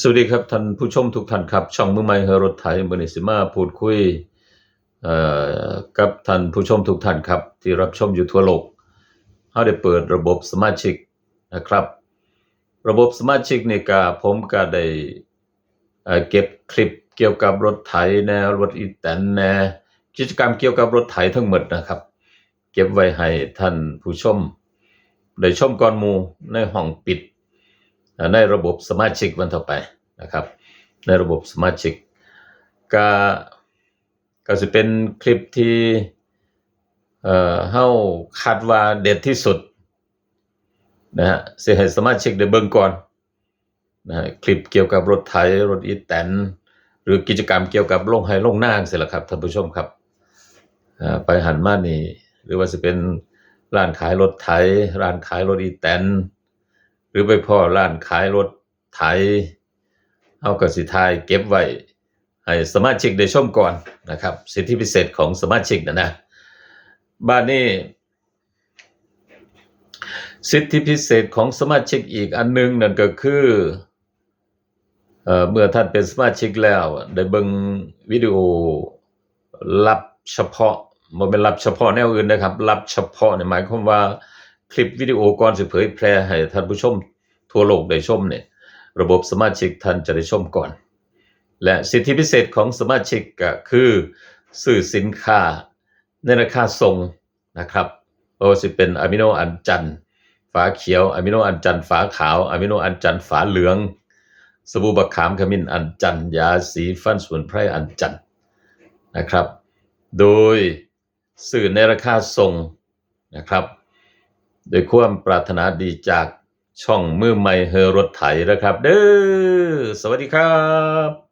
สวัสดีครับท่านผู้ชมทุกท่านครับ ช่องมือใหม่เฮรถไถบริสิมาพูดคุยกับท่านผู้ชมทุกท่านครับ ที่รับชมอยู่ทั่วโลกเขาได้เปิดระบบสมาชิกนะครับ ระบบสมาชิกนี่ก็ผมก็ได้เก็บคลิปเกี่ยวกับรถไถแนวรถอีแตนแนกิจกรรมเกี่ยวกับรถไถทั้งหมดนะครับ เก็บไว้ให้ท่านผู้ชมได้ชมก่อนมูในห้องปิด ในระบบสมาชิกวันต่อไปนะครับ ในระบบสมาชิก ก็ก็จะเป็นคลิปที่เอ่อเฮาคาดว่าเด็ดที่สุดนะฮะสิให้สมาชิกได้เบิ่งก่อนนะฮะคลิปเกี่ยวกับรถไถรถอีแตนหรือกิจกรรมเกี่ยวกับลงไห้ลงหน้าจังซี่ล่ะครับท่านผู้ชมครับไปหันมานี่ หรือว่าสิเป็นร้านขายรถไถร้านขายรถอีแตน หรือไปพ่อร้านขายรถไถเอากสิทายเก็บไว้ให้สมาชิกได้ชมก่อนนะครับ สิทธิพิเศษของสมาชิกนะนะ บ้านนี้สิทธิพิเศษของสมาชิกอีกอันหนึงนั่นก็คือเอเมื่อท่านเป็นสมาชิกแล้ว ได้เบิ่งวิดีโอลับเฉพาะบ่เป็นลับเฉพาะแนวอื่นนะครับลับเฉพาะเนี่ยหมายความว่า คลิปวิดีโอก่อนสิเผยแพร่ให้ท่านผู้ชมทั่วโลกได้ชมเนี่ยระบบสมาชิกท่านจะได้ชมก่อน และสิทธิพิเศษของสมาชิกก็คือซื้อสินค้าในราคาส่งนะครับเพราะว่าสิเป็นอะมิโนอันจันฝาเขียวอะมิโนอันจันฝาขาวอะมิโนอันจันฝาเหลือง สบู่บักขามขมิ้นอันจันยาสีฟันสมุนไพรอันจันนะครับ โดยสื่อในราคาส่งนะครับ โดยความปรารถนาดีจากช่องมือใหม่เฮอรถไถนะครับ เด้อสวัสดีครับ